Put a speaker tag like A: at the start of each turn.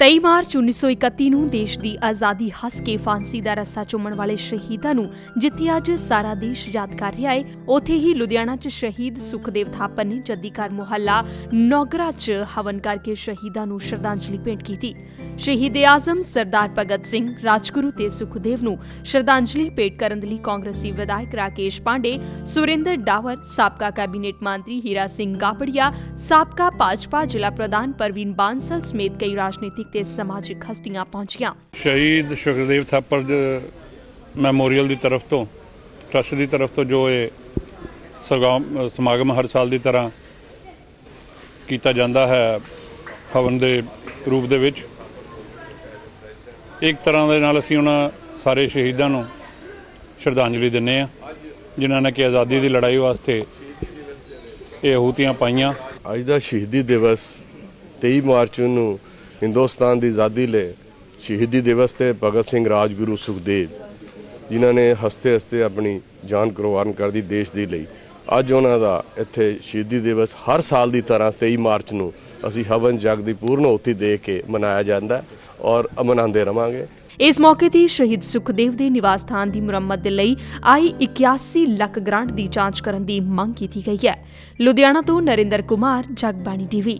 A: 23 March 1931 ਨੂੰ ਦੇਸ਼ ਦੀ ਆਜ਼ਾਦੀ ਹੱਸ ਕੇ ਫਾਂਸੀ ਦਾ ਰੱਸਾ ਚੁੰਮਣ ਵਾਲੇ ਸ਼ਹੀਦਾਂ ਨੂੰ ਜਿੱਥੇ ਅੱਜ ਸਾਰਾ ਦੇਸ਼ ਯਾਦ ਕਰ ਰਿਹਾ ਹੈ ਉੱਥੇ ਹੀ ਲੁਧਿਆਣਾ 'ਚ ਸ਼ਹੀਦ ਸੁਖਦੇਵ ਥਾਪਰ ਨੇ ਜੱਦੀ ਘਰ ਮੁਹੱਲਾ, ਨੌਗਰਾ 'ਚ ਹਵਨ ਕਰਕੇ ਸ਼ਹੀਦਾਂ ਨੂੰ ਸ਼ਰਧਾਂਜਲੀ ਭੇਂਟ ਕੀਤੀ। ਸ਼ਹੀਦ ਆਜ਼ਮ ਸਰਦਾਰ ਭਗਤ ਸਿੰਘ, ਰਾਜਗੁਰੂ ਤੇ ਸੁਖਦੇਵ ਨੂੰ ਸ਼ਰਧਾਂਜਲੀ ਭੇਟ ਕਰਨ ਲਈ ਕਾਂਗਰਸੀ ਵਿਧਾਇਕ ਰਾਕੇਸ਼ ਪਾਂਡੇ, ਸੁਰਿੰਦਰ ਡਾਵਰ, ਸਾਬਕਾ ਕੈਬਨਿਟ ਮੰਤਰੀ ਹੀਰਾ ਸਿੰਘ ਗਾਬੜੀਆ, ਸਾਬਕਾ ਭਾਜਪਾ ਜ਼ਿਲ੍ਹਾ ਪ੍ਰਧਾਨ ਪਰਵੀਨ ਬਾਂਸਲ ਸਮੇਤ ਕਈ ਰਾਜਨੀਤਿਕ ਤੇ ਸਮਾਜਿਕ ਹਸਤੀਆਂ ਪਹੁੰਚੀਆਂ।
B: ਸ਼ਹੀਦ ਸੁਖਦੇਵ ਥਾਪਰ ਮੈਮੋਰੀਅਲ ਦੀ ਤਰਫ ਤੋਂ ਟਰਸਟ ਦੀ ਤਰਫ ਤੋਂ ਜੋ ਇਹ ਸਰਗਾਮ ਸਮਾਗਮ ਹਰ ਸਾਲ ਦੀ ਤਰ੍ਹਾਂ ਕੀਤਾ ਜਾਂਦਾ ਹੈ ਹਵਨ ਦੇ ਰੂਪ ਦੇ ਵਿੱਚ ਇੱਕ ਤਰ੍ਹਾਂ ਦੇ ਨਾਲ ਅਸੀਂ ਉਹਨਾਂ ਸਾਰੇ ਸ਼ਹੀਦਾਂ ਨੂੰ ਸ਼ਰਧਾਂਜਲੀ ਦਿੰਨੇ ਆ ਜਿਨ੍ਹਾਂ ਨੇ ਕਿ ਆਜ਼ਾਦੀ ਦੀ ਲੜਾਈ ਵਾਸਤੇ ਇਹ ਆਹੂਤੀਆਂ ਪਾਈਆਂ।
C: ਅੱਜ ਦਾ ਸ਼ਹੀਦੀ ਦਿਵਸ 23 ਮਾਰਚ ਨੂੰ ਹਿੰਦੁਸਤਾਨ ਦੀ ਆਜ਼ਾਦੀ ਲਈ ਸ਼ਹੀਦੀ ਦਿਵਸ ਤੇ ਭਗਤ ਸਿੰਘ ਰਾਜਗੁਰੂ ਸੁਖਦੇਵ ਜਿਨ੍ਹਾਂ ਨੇ ਹਸਤੇ ਹਸਤੇ ਆਪਣੀ ਜਾਨ ਕੁਰਬਾਨ ਕਰ ਦਿੱਤੀ ਦੇਸ਼ ਦੇ ਲਈ। ਅੱਜ ਉਹਨਾਂ ਦਾ ਇੱਥੇ ਸ਼ਹੀਦੀ ਦਿਵਸ ਹਰ ਸਾਲ ਦੀ ਤਰ੍ਹਾਂ 23 ਮਾਰਚ ਨੂੰ ਅਸੀਂ ਹਵਨ ਜਗ ਦੀ ਪੂਰਨ ਹੋਤੀ ਦੇ ਕੇ ਮਨਾਇਆ ਜਾਂਦਾ ਔਰ ਮਨਾਉਂਦੇ ਰਵਾਂਗੇ।
A: ਇਸ ਮੌਕੇ ਤੇ ਸ਼ਹੀਦ ਸੁਖਦੇਵ ਦੇ ਨਿਵਾਸ ਸਥਾਨ ਦੀ ਮੁਰੰਮਤ ਦੇ ਲਈ ਆਈ 81 ਲੱਖ ਗ੍ਰਾਂਟ ਦੀ ਜਾਂਚ ਕਰਨ ਦੀ ਮੰਗ ਕੀਤੀ ਗਈ ਹੈ। ਲੁਧਿਆਣਾ ਤੋਂ ਨਰਿੰਦਰ ਕੁਮਾਰ, ਜਗਬਾਣੀ ਟੀਵੀ।